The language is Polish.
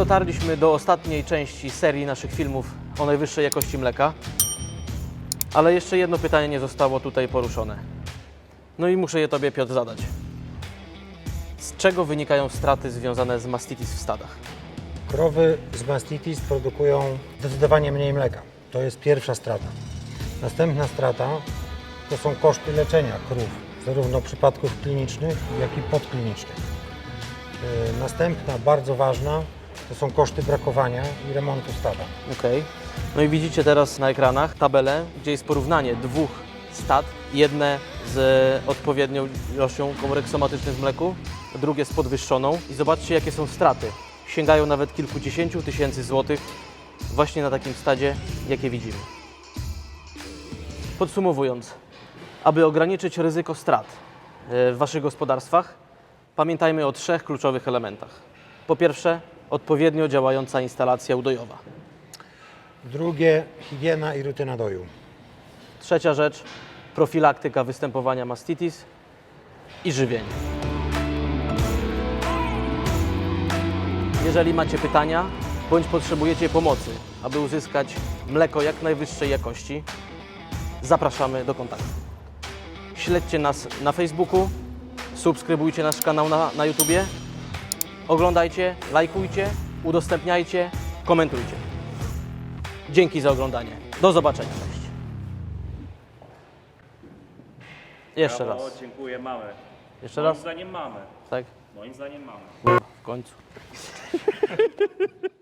dotarliśmy do ostatniej części serii naszych filmów o najwyższej jakości mleka. Ale jeszcze jedno pytanie nie zostało tutaj poruszone. No i muszę je Tobie, Piotr, zadać. Z czego wynikają straty związane z mastitis w stadach? Krowy z mastitis produkują zdecydowanie mniej mleka. To jest pierwsza strata. Następna strata to są koszty leczenia krów, zarówno przypadków klinicznych, jak i podklinicznych. Yy, Następna, bardzo ważna, to są koszty brakowania i remontu stada. Okej. No i widzicie teraz na ekranach tabelę, gdzie jest porównanie dwóch stad. Jedne z odpowiednią ilością komórek somatycznych w mleku, drugie z podwyższoną. I zobaczcie, jakie są straty. Sięgają nawet kilkudziesięciu tysięcy złotych właśnie na takim stadzie, jakie widzimy. Podsumowując, aby ograniczyć ryzyko strat e, w Waszych gospodarstwach, pamiętajmy o trzech kluczowych elementach. Po pierwsze, odpowiednio działająca instalacja udojowa. Drugie, higiena i rutyna doju. Trzecia rzecz, profilaktyka występowania mastitis i żywienie. Jeżeli macie pytania bądź potrzebujecie pomocy, aby uzyskać mleko jak najwyższej jakości, zapraszamy do kontaktu. Śledźcie nas na Facebooku, subskrybujcie nasz kanał na, na YouTubie, oglądajcie, lajkujcie, udostępniajcie, komentujcie. Dzięki za oglądanie. Do zobaczenia. Cześć. Jeszcze Brawo, raz. Dziękuję, mamy. Jeszcze Moim raz? zdaniem mamy. Tak? Moim zdaniem mamy. W końcu.